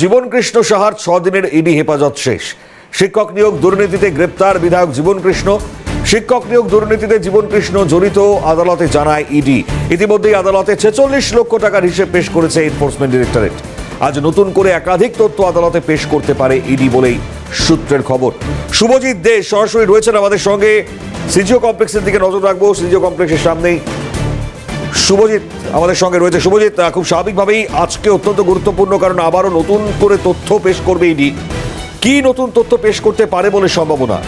জীবন কৃষ্ণ সাহার ছ দিনের ইডি হেফাজত শেষ। শিক্ষক নিয়োগ দুর্নীতিতে গ্রেপ্তার বিধায়ক জীবন কৃষ্ণ শিক্ষক নিয়োগ দুর্নীতিতে জীবন কৃষ্ণ জড়িত, আদালতে জানায় ইডি। ইতিমধ্যেই আদালতে ছেচল্লিশ লক্ষ টাকার হিসেব পেশ করেছে এনফোর্সমেন্ট ডিরেক্টরেট আজ নতুন করে একাধিক তথ্য আদালতে পেশ করতে পারে ইডি বলেই সূত্রের খবর। শুভজিৎ দে সরাসরি রয়েছেন আমাদের সঙ্গে। সিজিও কমপ্লেক্সের দিকে নজর রাখব। সিজিও কমপ্লেক্সের সামনেই শুভজিৎ, আমাদের সঙ্গে রয়েছে শুভজিৎ। খুব স্বাভাবিকভাবেই আজকে অত্যন্ত গুরুত্বপূর্ণ, কারণ আবারও নতুন করে তথ্য পেশ করবে ইডি। কি নতুন তথ্য পেশ করতে পারে বলে সম্ভাবনা?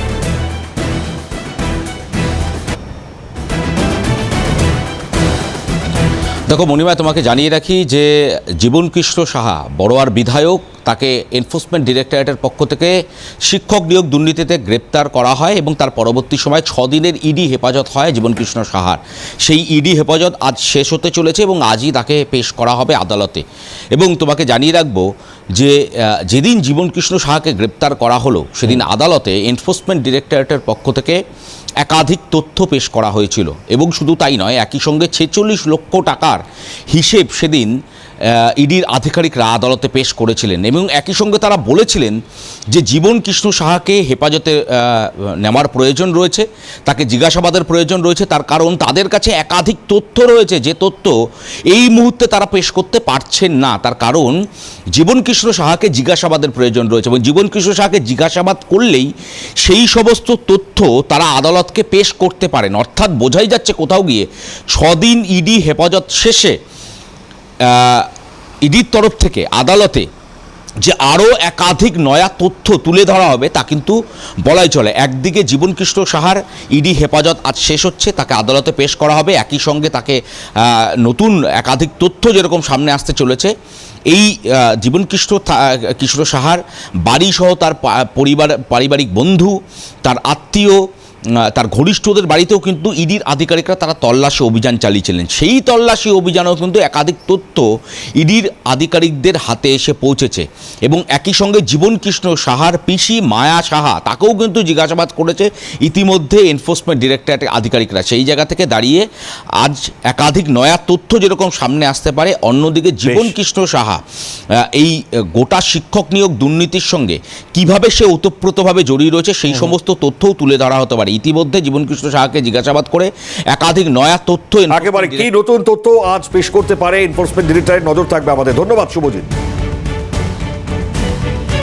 দেখো মণিমা তোমাকে জানিয়ে রাখি যে জীবন কৃষ্ণ সাহা, বড়োয়ার বিধায়ক তাকে এনফোর্সমেন্ট ডিরেক্টরেটের পক্ষ থেকে শিক্ষক নিয়োগ দুর্নীতিতে গ্রেপ্তার করা হয় এবং তার পরবর্তী সময় ছ দিনের ইডি হেফাজত হয় জীবনকৃষ্ণ সাহার। সেই ইডি হেফাজত আজ শেষ হতে চলেছে এবং আজই তাকে পেশ করা হবে আদালতে। এবং তোমাকে জানিয়ে রাখব যে যেদিন জীবনকৃষ্ণ সাহাকে গ্রেপ্তার করা হলো, সেদিন আদালতে এনফোর্সমেন্ট ডিরেক্টরেটের পক্ষ থেকে একাধিক তথ্য পেশ করা হয়েছিল। এবং শুধু তাই নয়, একই সঙ্গে ছেচল্লিশ লক্ষ টাকার হিসেব সেদিন ইডির আধিকারিকরা আদালতে পেশ করেছিলেন এবং একই সঙ্গে তারা বলেছিলেন যে জীবন কৃষ্ণ সাহাকে হেফাজতে নেওয়ার প্রয়োজন রয়েছে, তাকে জিজ্ঞাসাবাদের প্রয়োজন রয়েছে, তার কারণ তাদের কাছে একাধিক তথ্য রয়েছে, যে তথ্য এই মুহূর্তে তারা পেশ করতে পারছেন না। তার কারণ জীবন কৃষ্ণ সাহাকে জিজ্ঞাসাবাদের প্রয়োজন রয়েছে এবং জীবন কৃষ্ণ সাহাকে জিজ্ঞাসাবাদ করলেই সেই সমস্ত তথ্য তারা আদালতকে পেশ করতে পারেন। অর্থাৎ বোঝাই যাচ্ছে কোথাও গিয়ে, ছদিন ইডি হেফাজত শেষে ইডির তরফ থেকে, আদালতে যে আরও একাধিক নয়া তথ্য তুলে ধরা হবে, তা কিন্তু বলাই চলে। একদিকে জীবনকৃষ্ণ সাহার ইডি হেফাজত আজ শেষ হচ্ছে, তাকে আদালতে পেশ করা হবে। একই সঙ্গে তাকে নতুন একাধিক তথ্য যেরকম সামনে আসতে চলেছে, এই জীবনকৃষ্ণ কৃষ্ণ সাহার বাড়িসহ তার পরিবার, পারিবারিক বন্ধু, তার আত্মীয় তার ঘনিষ্ঠদের বাড়িতেও কিন্তু ইডির আধিকারিকরা তারা তল্লাশি অভিযান চালিয়েছিলেন। সেই তল্লাশি অভিযানেও কিন্তু একাধিক তথ্য ইডির আধিকারিকদের হাতে এসে পৌঁছেছে এবং একই সঙ্গে জীবন কৃষ্ণ সাহার পিসি মায়া সাহা তাকেও কিন্তু জিজ্ঞাসাবাদ করেছে। ইতিমধ্যে এনফোর্সমেন্ট ডিরেক্টরেটের আধিকারিকরা সেই জায়গা থেকে দাঁড়িয়ে আজ একাধিক নয়া তথ্য যেরকম সামনে আসতে পারে অন্যদিকে জীবন কৃষ্ণ সাহা এই গোটা শিক্ষক নিয়োগ দুর্নীতির সঙ্গে কীভাবে সে ওতপ্রোতভাবে জড়িয়ে রয়েছে সেই সমস্ত তথ্যও তুলে ধরা হতে পারে। ইতিমধ্যে জীবনকৃষ্ণ সাহাকে জিজ্ঞাসাবাদ করে একাধিক নয়া তথ্য একেবারে কি নতুন তথ্য আজ পেশ করতে পারে? এনফোর্সমেন্ট ডিরেক্টরের নজর থাকবে আমাদের। ধন্যবাদ শুভজিৎ।